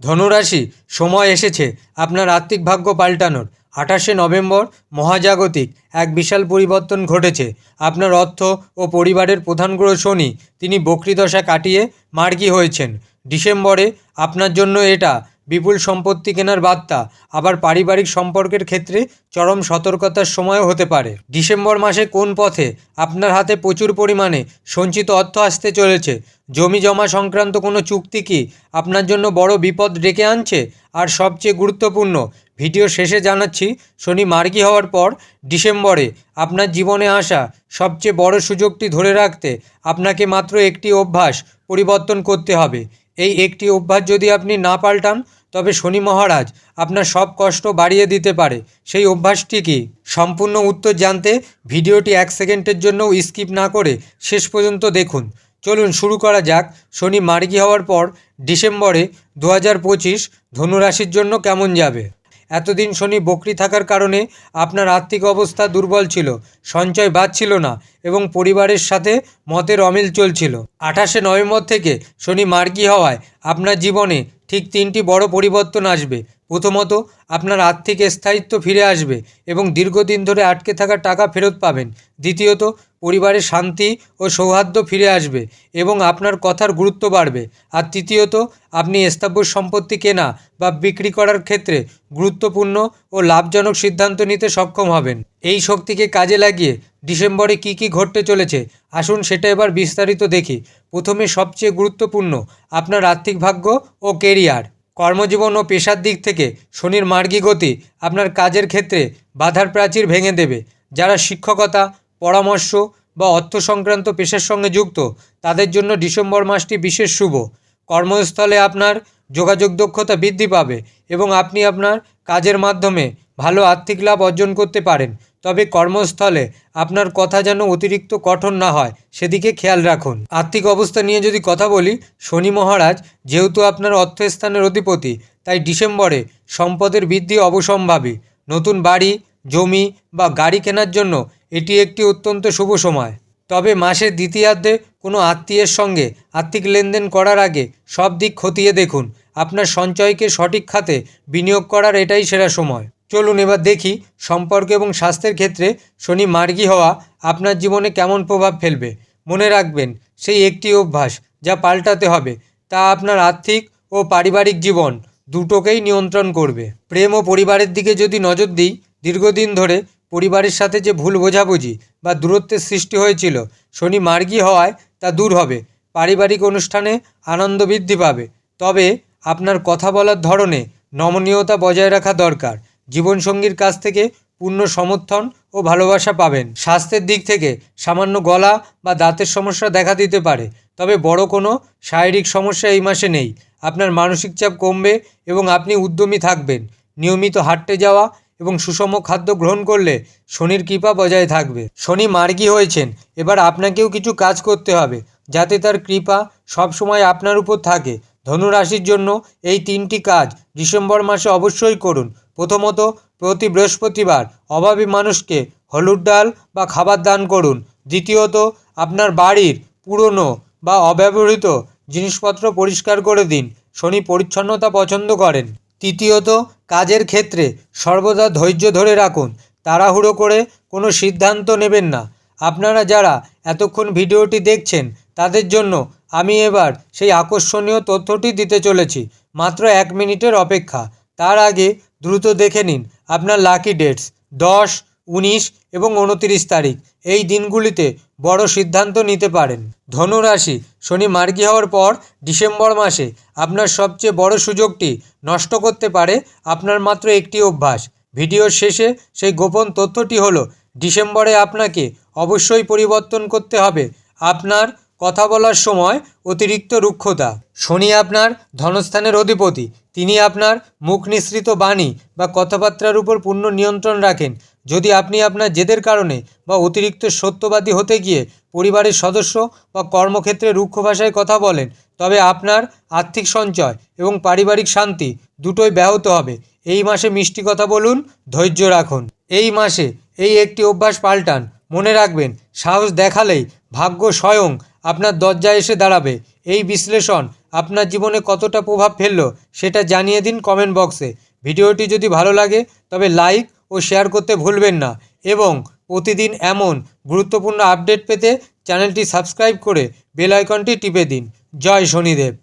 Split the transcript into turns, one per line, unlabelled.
ধনুরাশি, সময় এসেছে। আপনার আর্থিক ভাগ্য পাল্টানোর। আঠাশে নভেম্বর, মহাজাগতিক। এক বিশাল পরিবর্তন ঘটেছে। আপনার অর্থ ও পরিবারের প্রধান গ্রহ শনি, তিনি বক্রিদশা কাটিয়ে মার্গী হয়েছেন। ডিসেম্বরে আপনার জন্য এটা বিপুল সম্পত্তি কেনার বার্তা, আবার পারিবারিক সম্পর্কের ক্ষেত্রে চরম সতর্কতার সময়ও হতে পারে। ডিসেম্বর মাসে কোন পথে? আপনার হাতে প্রচুর পরিমাণে সঞ্চিত অর্থ আসতে চলেছে। জমি জমা সংক্রান্ত কোনো চুক্তি কি আপনার জন্য বড় বিপদ ডেকে আনছে? আর সবচেয়ে গুরুত্বপূর্ণ, ভিডিও শেষে জানাচ্ছি, শনি মার্গী হওয়ার পর ডিসেম্বরে আপনার জীবনে আসা সবচেয়ে বড় সুযোগটি ধরে রাখতে আপনাকে মাত্র একটি অভ্যাস পরিবর্তন করতে হবে। এই একটি অভ্যাস যদি আপনি না পাল্টান, তবে শনি মহারাজ আপনার সব কষ্ট বাড়িয়ে দিতে পারে। সেই অভ্যাসটি কি? সম্পূর্ণ উত্তর জানতে ভিডিওটি এক সেকেন্ডের জন্য স্কিপ না করে শেষ পর্যন্ত দেখুন। চলুন শুরু করা যাক। শনি মার্গি হওয়ার পর ডিসেম্বরে দু হাজার পঁচিশ ধনুরাশির জন্য কেমন যাবে? এতদিন শনি বকরি থাকার কারণে আপনার আর্থিক অবস্থা দুর্বল ছিল, সঞ্চয় বাড়ছিল না এবং পরিবারের সাথে মতের অমিল চলছিল। আঠাশে নভেম্বর থেকে শনি মার্কি হওয়ায় আপনার জীবনে ঠিক তিনটি বড় পরিবর্তন আসবে। প্রথমত, আপনার আর্থিক স্থায়িত্ব ফিরে আসবে এবং দীর্ঘদিন ধরে আটকে থাকা টাকা ফেরত পাবেন। দ্বিতীয়ত পরিবারে শান্তি ও সৌহার্দ্য ফিরে আসবে এবং আপনার কথার গুরুত্ব বাড়বে। আর তৃতীয়ত, আপনি স্থাবর সম্পত্তি কেনা বা বিক্রি করার ক্ষেত্রে গুরুত্বপূর্ণ ও লাভজনক সিদ্ধান্ত নিতে সক্ষম হবেন। এই শক্তিকে কাজে লাগিয়ে ডিসেম্বরে কি কি ঘটতে চলেছে, আসুন সেটা এবার বিস্তারিত দেখি। প্রথমে সবচেয়ে গুরুত্বপূর্ণ, আপনার আর্থিক ভাগ্য ও কেরিয়ার। কর্মজীবন ও পেশার দিক থেকে শনির মার্গী গতি আপনার কাজের ক্ষেত্রে বাধার প্রাচীর ভেঙে দেবে। যারা শিক্ষকতা, পরামর্শ বা অর্থ সংক্রান্ত পেশার সঙ্গে যুক্ত, তাদের জন্য ডিসেম্বর মাসটি বিশেষ শুভ। কর্মস্থলে আপনার যোগাযোগ দক্ষতা বৃদ্ধি পাবে এবং আপনি আপনার কাজের মাধ্যমে ভালো আর্থিক লাভ অর্জন করতে পারেন। তবে কর্মস্থলে আপনার কথা যেন অতিরিক্ত কঠোর না হয়, সেদিকে খেয়াল রাখুন। আর্থিক অবস্থা নিয়ে যদি কথা বলি, শনি মহারাজ যেহেতু আপনার অর্থস্থানের অধিপতি, তাই ডিসেম্বরে সম্পদের বৃদ্ধি অবসম্ভাবী। নতুন বাড়ি, জমি বা গাড়ি কেনার জন্য এটি একটি অত্যন্ত শুভ সময়। তবে মাসের দ্বিতীয়ার্ধে কোনো আত্মীয়ের সঙ্গে আর্থিক লেনদেন করার আগে সব দিক খতিয়ে দেখুন। আপনার সঞ্চয়কে সঠিক খাতে বিনিয়োগ করার এটাই সেরা সময়। চলুন এবার দেখি সম্পর্ক এবং স্বাস্থ্যের ক্ষেত্রে শনি মার্গী হওয়া আপনার জীবনে কেমন প্রভাব ফেলবে। মনে রাখবেন, সেই একটি অভ্যাস যা পাল্টাতে হবে, তা আপনার আর্থিক ও পারিবারিক জীবন দুটোকেই নিয়ন্ত্রণ করবে। প্রেম ও পরিবারের দিকে যদি নজর দিই, দীর্ঘদিন ধরে পরিবারের সাথে যে ভুল বোঝাবুঝি বা দূরত্বের সৃষ্টি হয়েছিল, শনি মার্গী হওয়ায় তা দূর হবে, পারিবারিক অনুষ্ঠানে আনন্দ বৃদ্ধি পাবে। তবে আপনার কথা বলার ধরনে নমনীয়তা বজায় রাখা দরকার। জীবনসঙ্গীর কাছ থেকে পূর্ণ সমর্থন ও ভালোবাসা পাবেন। স্বাস্থ্যের দিক থেকে সামান্য গলা বা দাঁতের সমস্যা দেখা দিতে পারে, তবে বড় কোনো শারীরিক সমস্যা এই মাসে নেই। আপনার মানসিক চাপ কমবে এবং আপনি উদ্যমী থাকবেন। নিয়মিত হাঁটতে যাওয়া এবং সুষম খাদ্য গ্রহণ করলে শনির কৃপা বজায় থাকবে। শনি মার্গী হয়েছেন, এবার আপনাকেও কিছু কাজ করতে হবে, যাতে তার কৃপা সবসময় আপনার উপর থাকে। ধনুরাশির জন্য এই তিনটি কাজ ডিসেম্বর মাসে অবশ্যই করুন। প্রথমত, প্রতি বৃহস্পতিবার অভাবী মানুষকে হলুদ ডাল বা খাবার দান করুন। দ্বিতীয়ত, আপনার বাড়ির পুরনো বা অব্যবহৃত জিনিসপত্র পরিষ্কার করে দিন। শনি পরিচ্ছন্নতা পছন্দ করেন। তৃতীয়ত, কাজের ক্ষেত্রে সর্বদা ধৈর্য ধরে রাখুন। তাড়াহুড়ো করে কোনো সিদ্ধান্ত নেবেন না। আপনারা যারা এতক্ষণ ভিডিওটি দেখছেন, তাদের জন্য আমি এবার সেই আকর্ষণীয় তথ্যটি দিতে চলেছি। মাত্র এক মিনিটের অপেক্ষা। তার আগে দ্রুত দেখে নিন আপনার লাকি ডেটস দশ, উনিশ এবং উনতিরিশ তারিখ। এই দিনগুলিতে বড় সিদ্ধান্ত নিতে পারেন। ধনুরাশি, শনি মার্গী হওয়ার পর ডিসেম্বর মাসে আপনার সবচেয়ে বড় সুযোগটি নষ্ট করতে পারে আপনার মাত্র একটি অভ্যাস। ভিডিওর শেষে সেই গোপন তথ্যটি হলো, ডিসেম্বরে আপনাকে অবশ্যই পরিবর্তন করতে হবে আপনার কথা বলার সময় অতিরিক্ত রুক্ষতা। শনি আপনার ধনস্থানের অধিপতি তিনি আপনার মুখ নিঃসৃত বাণী বা কথাবার্তার উপর পূর্ণ নিয়ন্ত্রণ রাখেন। যদি আপনি আপনার জেদের কারণে বা অতিরিক্ত সত্যবাদী হতে গিয়ে পরিবারের সদস্য বা কর্মক্ষেত্রে রুক্ষ ভাষায় কথা বলেন, তবে আপনার আর্থিক সঞ্চয় এবং পারিবারিক শান্তি দুটোই ব্যাহত হবে। এই মাসে মিষ্টি কথা বলুন, ধৈর্য রাখুন। এই মাসে এই একটি অভ্যাস পাল্টান। মনে রাখবেন, সাহস দেখালেই ভাগ্য স্বয়ং আপনার দরজায় এসে দাঁড়াবে। এই বিশ্লেষণ আপনার জীবনে কতটা প্রভাব ফেলল সেটা জানিয়ে দিন কমেন্ট বক্সে ভিডিওটি যদি ভালো লাগে, তবে লাইক ও শেয়ার করতে ভুলবেন না এবং প্রতিদিন এমন গুরুত্বপূর্ণ আপডেট পেতে চ্যানেলটি সাবস্ক্রাইব করে বেল আইকনটি টিপে দিন। জয় শনিদেব।